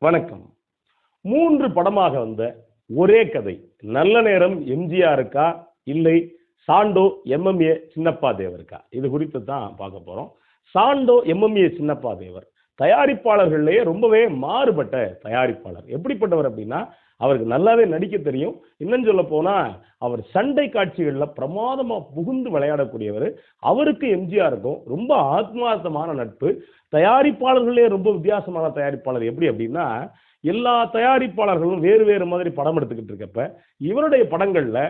வணக்கம். மூன்று படமாக வந்த ஒரே கதை. நல்ல நேரம் எம்ஜிஆருக்கா? இல்லை சாண்டோ எம்எம்ஏ சின்னப்பா தேவருக்கா? இது குறித்து தான் பார்க்க போறோம். Sandow MMA Chinnappa Thevar. தயாரிப்பாளர்கள்லேயே ரொம்பவே மாறுபட்ட தயாரிப்பாளர். எப்படிப்பட்டவர் அப்படின்னா அவருக்கு நல்லாவே நடிக்க தெரியும். இன்னும் சொல்ல போனா அவர் சண்டை காட்சிகளில் பிரமாதமாக புகுந்து விளையாடக்கூடியவர். அவருக்கு எம்ஜிஆருக்கும் ரொம்ப ஆத்மார்த்தமான நட்பு. தயாரிப்பாளர்களே ரொம்ப வித்தியாசமான தயாரிப்பாளர் எப்படி அப்படின்னா எல்லா தயாரிப்பாளர்களும் வேறு வேறு மாதிரி படம் எடுத்துக்கிட்டு இருக்கப்ப இவருடைய படங்கள்ல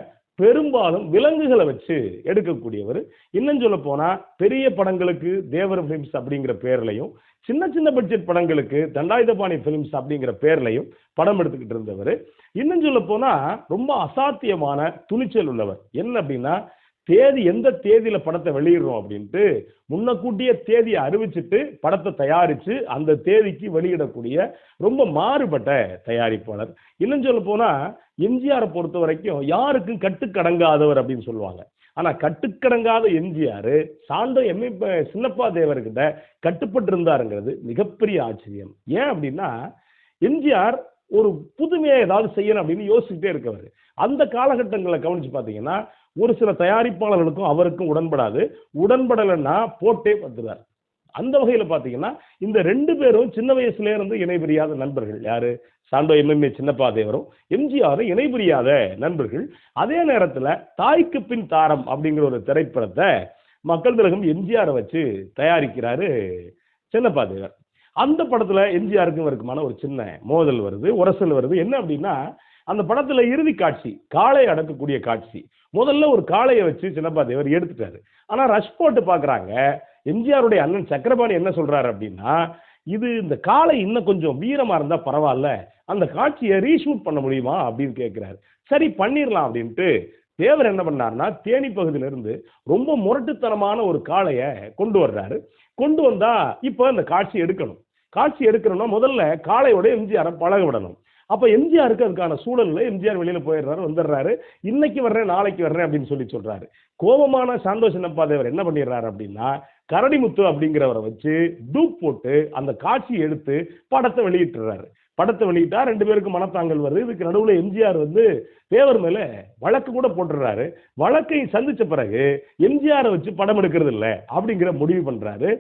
பெரும்பாலும் விலங்குகளை வச்சு எடுக்கக்கூடியவர். இன்னும் சொல்ல போனா பெரிய படங்களுக்கு தேவர் பிலிம்ஸ் அப்படிங்கிற பேர்லையும் சின்ன சின்ன பட்ஜெட் படங்களுக்கு தண்டாயுதபாணி பிலிம்ஸ் அப்படிங்கிற பேர்லையும் படம் எடுத்துக்கிட்டு இருந்தவர். இன்னும் சொல்ல போனா ரொம்ப அசாத்தியமான துணிச்சல் உள்ளவர். என்ன அப்படின்னா தேதி எந்த தேதியில படத்தை வெளியிடுறோம் அப்படின்ட்டு முன்னக்கூட்டிய தேதியை அறிவிச்சிட்டு படத்தை தயாரிச்சு அந்த தேதிக்கு வெளியிடக்கூடிய ரொம்ப மாறுபட்ட தயாரிப்பாளர். இன்னும் சொல்ல போனா எம்ஜிஆரை பொறுத்த வரைக்கும் யாருக்கும் கட்டுக்கடங்காதவர் அப்படின்னு சொல்லுவாங்க. ஆனா கட்டுக்கடங்காத எம்ஜிஆர் சாண்டோ எம்ஏ சின்னப்பா தேவர்கிட்ட கட்டுப்பட்டு இருந்தாருங்கிறது மிகப்பெரிய ஆச்சரியம். ஏன் அப்படின்னா எம்ஜிஆர் ஒரு புதுமையை ஏதாவது செய்யணும் அப்படின்னு யோசிச்சுட்டே இருக்கவர். அந்த காலகட்டங்களை கவனிச்சு பார்த்தீங்கன்னா ஒரு சில தயாரிப்பாளர்களுக்கும் அவருக்கும் உடன்படாது. உடன்படலைன்னா போட்டே பத்துறார் அந்த வகையில் பார்த்தீங்கன்னா இந்த ரெண்டு பேரும் சின்ன வயசுல இருந்து இணைபிரியாத நண்பர்கள் யாரு? சாண்டோ எம்எம்ஏ சின்னப்பா தேவரும் எம்ஜிஆரும் இணைபிரியாத நண்பர்கள். அதே நேரத்தில் தாய்க்கு பின் தாரம் அப்படிங்கிற ஒரு திரைப்படத்தை மக்கள் திலகம் எம்ஜிஆரை வச்சு தயாரிக்கிறாரு சின்னப்பா தேவர் அந்த படத்தில் எம்ஜிஆருக்கும் இருக்குமான ஒரு சின்ன மோதல் வருது உரசல் வருது. என்ன அப்படின்னா அந்த படத்துல இறுதி காட்சி காளை அடக்கக்கூடிய காட்சி. முதல்ல ஒரு காளையை வச்சு சின்னப்பா தேவர் எடுத்துட்டாரு. ஆனா ரஷ் போட்டு பாக்குறாங்க. எம்ஜிஆருடைய அண்ணன் சக்கரபாணி என்ன சொல்றாரு அப்படின்னா இது இந்த காளை இன்னும் கொஞ்சம் வீரமா இருந்தா பரவாயில்ல. அந்த காட்சியை ரீஷூட் பண்ண முடியுமா அப்படின்னு கேட்கிறாரு சரி பண்ணிடலாம் அப்படின்ட்டு தேவர் என்ன பண்ணாருன்னா தேனி பகுதியிலிருந்து ரொம்ப முரட்டுத்தனமான ஒரு காளையை கொண்டு வர்றாரு. கொண்டு வந்தா இப்போ அந்த காட்சி எடுக்கணும். காட்சி எடுக்கணும்னா முதல்ல காளையோட எம்ஜிஆரை பழக விடணும் அப்போ எம்ஜிஆருக்கு அதுக்கான சூழலில் எம்ஜிஆர் வெளியில் போயிடுறாரு வந்துடுறாரு. இன்னைக்கு வர்றேன் நாளைக்கு வர்றேன் அப்படின்னு சொல்லி சொல்கிறாரு கோபமான சாந்தோஷ் சின்னப்பா தேவர் என்ன பண்ணிடுறாரு அப்படின்னா கரடிமுத்து அப்படிங்கிறவரை வச்சு டூப் போட்டு அந்த காட்சியை எடுத்து படத்தை வெளியிட்டுறாரு. படத்தை வெளியிட்டா ரெண்டு பேருக்கு மனத்தாங்கல் வருது. இதுக்கு நடுவில் எம்ஜிஆர் வந்து தேவர் மேலே வழக்கு கூட போட்டுறாரு வழக்கை சந்தித்த பிறகு எம்ஜிஆரை வச்சு படம் எடுக்கிறது இல்லை அப்படிங்கிற முடிவு பண்ணுறாரு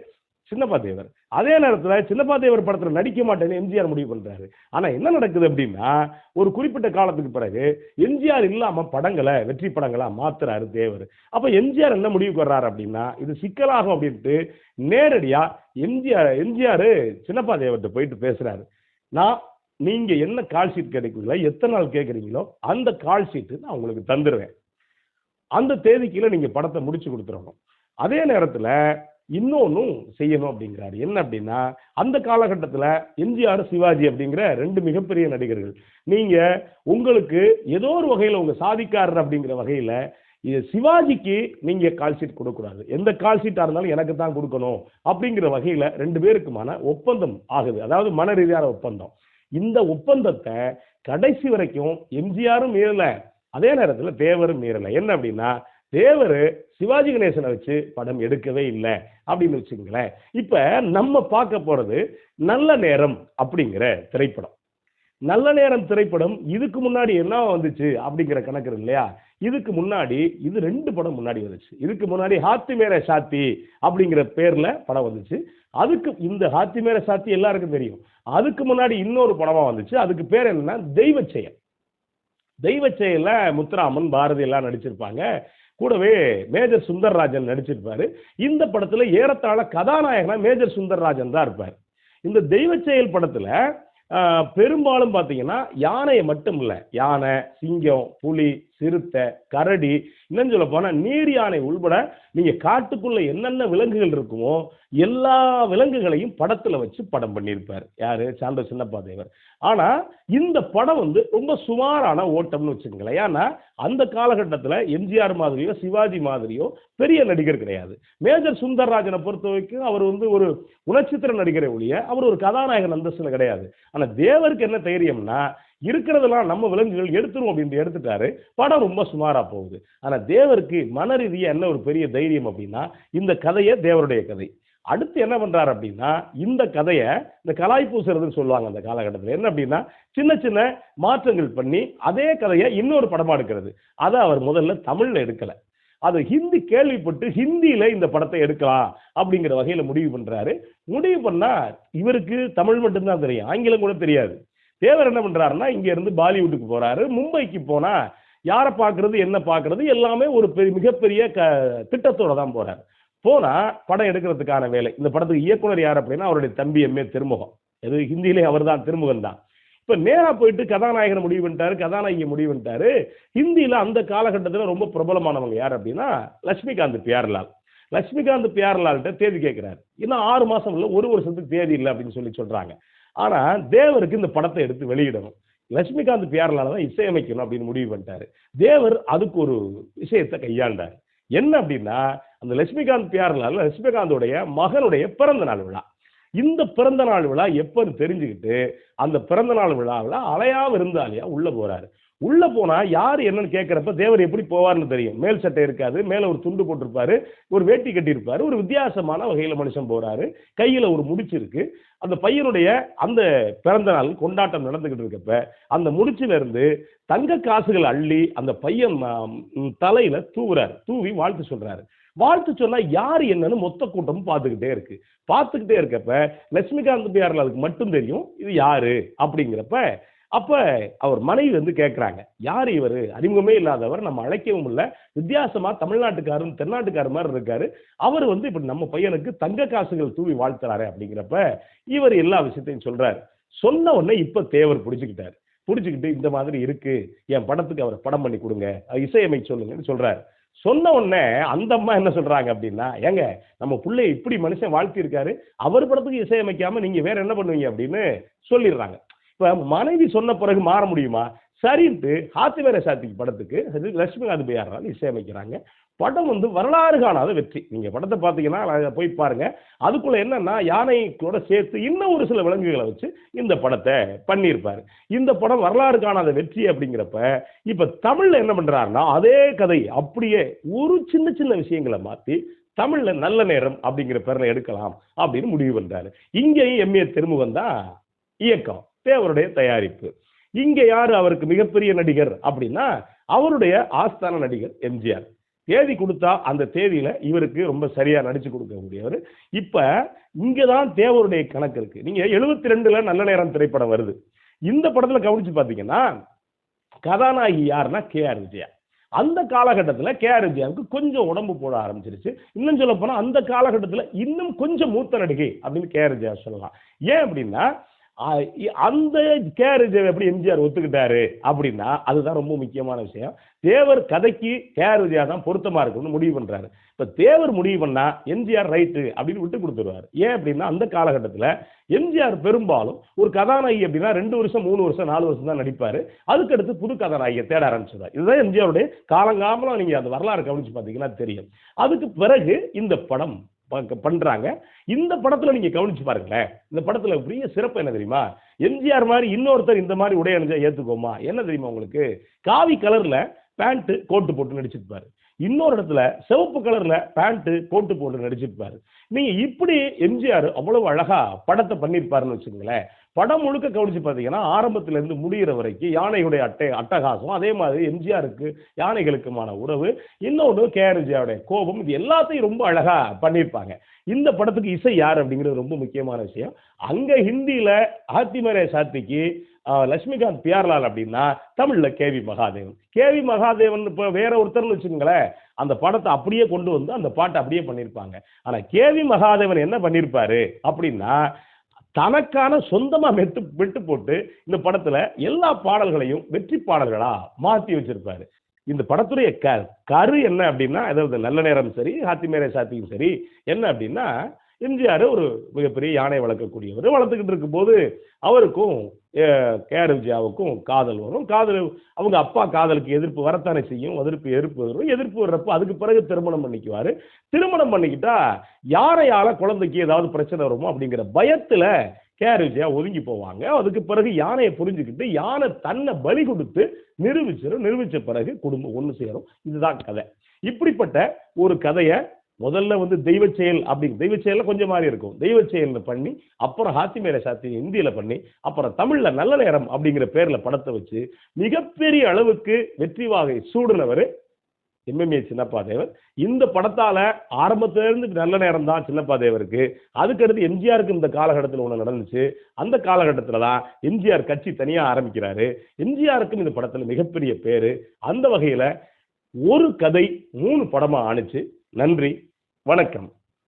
சின்னப்பா தேவர் அதே நேரத்தில் சின்னப்பா தேவர் படத்தில் நடிக்க மாட்டேன்னு எம்ஜிஆர் முடிவு பண்ணுறாரு ஆனால் என்ன நடக்குது அப்படின்னா ஒரு குறிப்பிட்ட காலத்துக்கு பிறகு எம்ஜிஆர் இல்லாமல் படங்களை வெற்றி படங்களாக மாத்துறாரு தேவர். அப்போ எம்ஜிஆர் என்ன முடிவுக்கு வர்றாரு அப்படின்னா இது சிக்கலாகும் அப்படின்ட்டு நேரடியாக எம்ஜிஆர் எம்ஜிஆர் சின்னப்பா தேவர்கிட்ட போயிட்டு பேசுகிறாரு நான் நீங்கள் என்ன கால் ஷீட் கிடைக்குங்களோ எத்தனை நாள் கேட்குறீங்களோ அந்த கால் ஷீட்டு நான் உங்களுக்கு தந்துடுவேன் அந்த தேதிக்குள்ள நீங்கள் படத்தை முடிச்சு கொடுத்துடணும் அதே நேரத்தில் இன்னொன்னும் செய்யணும் அப்படிங்கிறாரு. என்ன அப்படின்னா அந்த காலகட்டத்தில் எம்ஜிஆர் சிவாஜி அப்படிங்கிற ரெண்டு மிகப்பெரிய நடிகர்கள். நீங்க உங்களுக்கு ஏதோ ஒரு வகையில் உங்க சாதிக்காரர் அப்படிங்கிற வகையில் இது சிவாஜிக்கு நீங்க கால்ஷீட் கொடுக்கக்கூடாது. எந்த கால்ஷீட்டாக இருந்தாலும் எனக்கு தான் கொடுக்கணும் அப்படிங்கிற வகையில் ரெண்டு பேருக்குமான ஒப்பந்தம் ஆகுது. அதாவது மன ரீதியான ஒப்பந்தம். இந்த ஒப்பந்தத்தை கடைசி வரைக்கும் எம்ஜிஆரும் மீறலை. அதே நேரத்தில் தேவரும் மீறலை. என்ன அப்படின்னா தேவர் சிவாஜி கணேசனை வச்சு படம் எடுக்கவே இல்லை அப்படின்னு வச்சுங்களேன் இப்போ நம்ம பார்க்க போகிறது நல்ல நேரம் அப்படிங்கிற திரைப்படம். நல்ல நேரம் திரைப்படம் இதுக்கு முன்னாடி என்ன வந்துச்சு அப்படிங்கிற கணக்கு இல்லையா? இதுக்கு முன்னாடி இது ரெண்டு படம் முன்னாடி வந்துச்சு. இதுக்கு முன்னாடி ஹாத்தி மேர சாத்தி அப்படிங்கிற பேர்ல படம் வந்துச்சு. அதுக்கு இந்த ஹாத்தி மேர சாத்தி எல்லாருக்கும் தெரியும். அதுக்கு முன்னாடி இன்னொரு படமா வந்துச்சு. அதுக்கு பேர் என்னன்னா தெய்வ செயல் தெய்வ முத்துராமன் பாரதி எல்லாம் நடிச்சிருப்பாங்க. கூடவே மேஜர் சுந்தர்ராஜன் நடிச்சிருப்பாரு. இந்த படத்துல ஏறத்தாழ கதாநாயகனா மேஜர் சுந்தர்ராஜன் தான் இருப்பார். இந்த தெய்வ செயல் படத்துல பெரும்பாலும் பார்த்தீங்கன்னா யானையை மட்டும் இல்லை யானை சிங்கம் புலி சிறுத்தை கரடி இன்னும் சொல்ல போனா நீர் யானை உள்பட நீங்க காட்டுக்குள்ள என்னென்ன விலங்குகள் இருக்குமோ எல்லா விலங்குகளையும் படத்துல வச்சு படம் பண்ணியிருப்பார். யாரு? சாண்ட சின்னப்பா தேவர். ஆனா இந்த படம் வந்து ரொம்ப சுமாரான ஓட்டம்னு வச்சுக்கோங்களேன். ஏன்னா அந்த காலகட்டத்தில் எம்ஜிஆர் மாதிரியோ சிவாஜி மாதிரியோ பெரிய நடிகர் கிடையாது. மேஜர் சுந்தர்ராஜனை பொறுத்த வரைக்கும் அவர் வந்து ஒரு குணச்சித்திர நடிகரை ஒழிய அவர் ஒரு கதாநாயகன் அந்தஸ்துல கிடையாது. ஆனா தேவருக்கு என்ன தைரியம்னா இருக்கிறதெல்லாம் நம்ம விலங்குகள் எடுத்துரும் அப்படின்ட்டு எடுத்துட்டாரு. படம் ரொம்ப சுமாரா போகுது. ஆனா தேவருக்கு மன ரீதியாக என்ன ஒரு பெரிய தைரியம் அப்படின்னா இந்த கதையே தேவருடைய கதை. அடுத்து என்ன பண்றாரு அப்படின்னா இந்த கதையை இந்த கலாய் பூசுறதுன்னு சொல்லுவாங்க அந்த காலகட்டத்தில். என்ன அப்படின்னா சின்ன சின்ன மாற்றங்கள் பண்ணி அதே கதையை இன்னொரு படமா எடுக்கிறது. அதை அவர் முதல்ல தமிழ்ல எடுக்கல. அது ஹிந்தி கேள்விப்பட்டு ஹிந்தியில இந்த படத்தை எடுக்கலாம் அப்படிங்கிற வகையில முடிவு பண்றாரு. முடிவு பண்ணா இவருக்கு தமிழ் மட்டும்தான் தெரியும். ஆங்கிலம் கூட தெரியாது. தேவர் என்ன பண்ணுறாருன்னா இங்கேருந்து பாலிவுட்டுக்கு போகிறாரு மும்பைக்கு போனால் யாரை பார்க்குறது என்ன பார்க்குறது எல்லாமே ஒரு பெரிய மிகப்பெரிய க திட்டத்தோட தான் போகிறார் போனால் படம் எடுக்கிறதுக்கான வேலை. இந்த படத்துக்கு இயக்குனர் யார் அப்படின்னா அவருடைய தம்பி எம்ஏ திருமுகம். இது ஹிந்தியிலே அவர் தான் திருமுகம் தான். இப்போ நேராக போயிட்டு கதாநாயகனை முடிவு பண்ணிட்டாரு கதாநாயகி முடிவு பண்ணிட்டாரு. ஹிந்தியில் அந்த காலகட்டத்தில் ரொம்ப பிரபலமானவங்க யார் அப்படின்னா லட்சுமிகாந்த் பியார்லால். லட்சுமிகாந்த் பியார்லால்கிட்ட தேதி கேட்குறாரு இன்னும் ஆறு மாதம் இல்லை ஒரு வருஷத்துக்கு தேதி இல்லை அப்படின்னு சொல்லி சொல்கிறாங்க ஆனால் தேவருக்கு இந்த படத்தை எடுத்து வெளியிடணும். லட்சுமிகாந்த் பியார்லால தான் இசையமைக்கணும் அப்படின்னு முடிவு பண்ணிட்டாரு. தேவர் அதுக்கு ஒரு விஷயத்தை கையாண்டார். என்ன அப்படின்னா அந்த லட்சுமிகாந்த் பியார்லால் லட்சுமிகாந்தோடைய மகனுடைய பிறந்த நாள் விழா. இந்த பிறந்த நாள் விழா எப்பன்னு தெரிஞ்சுக்கிட்டு அந்த பிறந்த நாள் விழாவில் அலையா விருந்தாளியா உள்ள போறாரு. உள்ளே போனால் யார் என்னன்னு கேட்குறப்ப தேவர் எப்படி போவார்னு தெரியும். மேல் சட்டை இருக்காது மேலே ஒரு துண்டு போட்டிருப்பாரு ஒரு வேட்டி கட்டியிருப்பாரு ஒரு வித்தியாசமான வகையில் மனுஷன் போகிறாரு கையில் ஒரு முடிச்சு இருக்கு. அந்த பையனுடைய அந்த பிறந்த நாள் கொண்டாட்டம் நடந்துக்கிட்டு இருக்கப்ப அந்த முடிச்சிலிருந்து தங்க காசுகள் அள்ளி அந்த பையன் தலையில் தூவுறாரு. தூவி வாழ்த்து சொல்கிறாரு வாழ்த்து சொன்னால் யார் என்னன்னு மொத்த கூட்டமும் பார்த்துக்கிட்டே இருக்கு. பார்த்துக்கிட்டே இருக்கப்ப லட்சுமிகாந்த் பிஆர்லாலுக்கு மட்டும் தெரியும் இது யாரு? அப்படிங்கிறப்ப அப்ப அவர் மனைவி வந்து கேட்குறாங்க யார் இவர்? அறிமுகமே இல்லாதவர் நம்ம அழைக்கவும் இல்லை. வித்தியாசமா தமிழ்நாட்டுக்காரன் தென்னாட்டுக்காரர் மாதிரி இருக்காரு. அவர் வந்து இப்படி நம்ம பையனுக்கு தங்க காசுகள் தூவி வாழ்த்துறாரு அப்படிங்கிறப்ப இவர் எல்லா விஷயத்தையும் சொல்றாரு. சொன்ன உடனே இப்ப தேவர் பிடிச்சுக்கிட்டாரு. பிடிச்சிக்கிட்டு இந்த மாதிரி இருக்கு. என் படத்துக்கு அவரை படம் பண்ணி கொடுங்க. இசையமை சொல்லுங்கன்னு சொல்றாரு. சொன்ன உடனே அந்த அம்மா என்ன சொல்றாங்க அப்படின்னா ஏங்க நம்ம பிள்ளைய இப்படி மனுஷன் வாழ்த்திருக்காரு அவர் படத்துக்கு இசையமைக்காம நீங்க வேற என்ன பண்ணுவீங்க? அப்படின்னு சொல்லிடுறாங்க. இப்போ மனைவி சொன்ன பிறகு மாற முடியுமா? சரின்ட்டு ஹாத்திவேர சாத்திக்கு படத்துக்கு லட்சுமிகாந்த் பிஆர்னால இசையமைக்கிறாங்க. படம் வந்து வரலாறு காணாத வெற்றி. நீங்கள் படத்தை பார்த்தீங்கன்னா போய் பாருங்கள் அதுக்குள்ளே என்னென்னா யானைகளோட சேர்த்து இன்னும் ஒரு சில விலங்குகளை வச்சு இந்த படத்தை பண்ணியிருப்பாரு. இந்த படம் வரலாறு காணாத வெற்றி அப்படிங்கிறப்ப இப்போ தமிழில் என்ன பண்ணுறாருன்னா அதே கதை அப்படியே ஒரு சின்ன சின்ன விஷயங்களை மாற்றி தமிழில் நல்ல நேரம் அப்படிங்கிற பேரில் எடுக்கலாம் அப்படின்னு முடிவு பண்ணுறாரு இங்கேயும் எம்ஏ திருமுகம் தான் இயக்கம். தேவருடைய தயாரிப்பு. இங்க யாரு அவருக்கு மிகப்பெரிய நடிகர் அப்படின்னா அவருடைய ஆஸ்தான நடிகர் எம்ஜிஆர். தேதி கொடுத்தா அந்த தேதியில இவருக்கு ரொம்ப சரியா நடிச்சு கொடுக்க முடியவர் இப்ப இங்கதான் தேவருடைய கணக்கு இருக்கு. நீங்க எழுபத்தி ரெண்டுல நல்ல நேரம் திரைப்படம் வருது. இந்த படத்துல கவனிச்சு பாத்தீங்கன்னா கதாநாயகி யாருன்னா கே ஆர் விஜயா. அந்த காலகட்டத்தில் கே ஆர் விஜயாவுக்கு கொஞ்சம் உடம்பு போட ஆரம்பிச்சிருச்சு. இன்னும் சொல்ல போனா அந்த காலகட்டத்தில் இன்னும் கொஞ்சம் மூத்த நடிகை அப்படின்னு கே ஆர் விஜயா சொல்லலாம். ஏன் அப்படின்னா அந்த கே விஜய் எப்படி எம்ஜிஆர் ஒத்துக்கிட்டாரு அப்படின்னா அதுதான் ரொம்ப முக்கியமான விஷயம். தேவர் கதைக்கு கே ஆர் விஜயா தான் பொருத்தமாக இருக்கும்னு முடிவு பண்ணுறாரு இப்போ தேவர் முடிவு பண்ணால் எம்ஜிஆர் ரைட்டு அப்படின்னு விட்டு கொடுத்துருவாரு. ஏன் அப்படின்னா அந்த காலகட்டத்தில் எம்ஜிஆர் பெரும்பாலும் ஒரு கதாநாயகி அப்படின்னா ரெண்டு வருஷம் மூணு வருஷம் நாலு வருஷம் தான் நடிப்பார். அதுக்கடுத்து புது கதாநாயகியை தேட ஆரம்பிச்சிருவார் இதுதான் எம்ஜிஆருடைய காலங்காமலம் நீங்கள் அந்த வரலாறு கவனித்து பார்த்தீங்கன்னா தெரியும். அதுக்கு பிறகு இந்த படம் ப- பண்றாங்க. இந்த படத்துல நீங்க கவனிச்சு பாருங்களேன். இந்த படத்துல பெரிய சிறப்பு என்ன தெரியுமா? எம்ஜிஆர் மாதிரி இன்னொருத்தர் இந்த மாதிரி உடை அணிஞ்சா ஏத்துக்கோமா என்ன தெரியுமா உங்களுக்கு? காவி கலர்ல பேண்ட் கோட்டு போட்டு நடிச்சிருப்பாரு. இன்னொரு இடத்துல சிவப்பு கலர்ல பேண்ட்டு கோட்டு போட்டு நடிச்சிருப்பாரு. நீங்க இப்படி எம்ஜிஆர் அவ்வளவு அழகா படத்தை பண்ணியிருப்பாருன்னு வச்சுக்கோங்களேன். படம் முழுக்க கவனிச்சு பார்த்தீங்கன்னா ஆரம்பத்துல இருந்து முடிகிற வரைக்கும் யானையுடைய அட்டை அட்டகாசம் அதே மாதிரி எம்ஜிஆருக்கு யானைகளுக்குமான உறவு இன்னொன்று கேஆர்ஜியாவுடைய கோபம் இது எல்லாத்தையும் ரொம்ப அழகா பண்ணியிருப்பாங்க இந்த படத்துக்கு இசை யார் அப்படிங்கிறது ரொம்ப முக்கியமான விஷயம். அங்க ஹிந்தியில ஆத்திமரே சாத்திக்கு லட்சுமிகாந்த் பியார்லால் அப்படின்னா தமிழில் கேவி மகாதேவன். கேவி மகாதேவன் இப்போ வேற ஒருத்தர்னு வச்சுக்கோங்களேன் அந்த படத்தை அப்படியே கொண்டு வந்து அந்த பாட்டை அப்படியே பண்ணியிருப்பாங்க ஆனால் கேவி மகாதேவன் என்ன பண்ணியிருப்பாரு அப்படின்னா தனக்கான சொந்தமாக மெட்டு மெட்டு போட்டு இந்த படத்தில் எல்லா பாடல்களையும் வெற்றி பாடல்களாக மாற்றி வச்சிருப்பாரு. இந்த படத்துடைய க கரு என்ன அப்படின்னா அதாவது நல்ல நேரம் சரி ஹாத்தி மேரே சாத்தியும் சரி என்ன அப்படின்னா எம்ஜிஆர் ஒரு மிகப்பெரிய யானை வளர்க்கக்கூடியவர். வளர்த்துக்கிட்டு இருக்கும்போது அவருக்கும் கேஆர் விஜயாவுக்கும் காதல் வரும். காதல் அவங்க அப்பா காதலுக்கு எதிர்ப்பு வரத்தானே செய்யும். எதிர்ப்பு எதிர்ப்பு வரும். எதிர்ப்பு வர்றப்போ அதுக்கு பிறகு திருமணம் பண்ணிக்குவார். திருமணம் பண்ணிக்கிட்டா யாரையால குழந்தைக்கு ஏதாவது பிரச்சனை வருமோ அப்படிங்கிற பயத்தில் கேஆர் விஜயா ஒதுங்கி போவாங்க. அதுக்கு பிறகு யானையை புரிஞ்சுக்கிட்டு யானை தன்னை பலி கொடுத்து நிரூபிச்சிடும் நிரூபித்த பிறகு குடும்பம் ஒன்று சேரும். இதுதான் கதை. இப்படிப்பட்ட ஒரு கதையை முதல்ல வந்து தெய்வ செயல் அப்படி தெய்வ செயலில் கொஞ்சம் மாறி இருக்கும். தெய்வ செயல்னு பண்ணி அப்புறம் ஹாத்தி மேலே சாத்தி ஹிந்தியில் பண்ணி அப்புறம் தமிழில் நல்ல நேரம் அப்படிங்கிற பேரில் படத்தை வச்சு மிகப்பெரிய அளவுக்கு வெற்றி வாகை சூடுனவர் எம்எம்ஏ சின்னப்பா தேவர். இந்த படத்தால் ஆரம்பத்திலேருந்து நல்ல நேரம் தான் சின்னப்பா தேவருக்கு. அதுக்கடுத்து எம்ஜிஆருக்கு இந்த காலகட்டத்தில் ஒன்று நடந்துச்சு. அந்த காலகட்டத்தில் தான் எம்ஜிஆர் கட்சி தனியாக ஆரம்பிக்கிறாரு. எம்ஜிஆருக்கும் இந்த படத்தில் மிகப்பெரிய பேர். அந்த வகையில் ஒரு கதை மூணு படமாக ஆணுச்சு. நன்றி. வணக்கம்.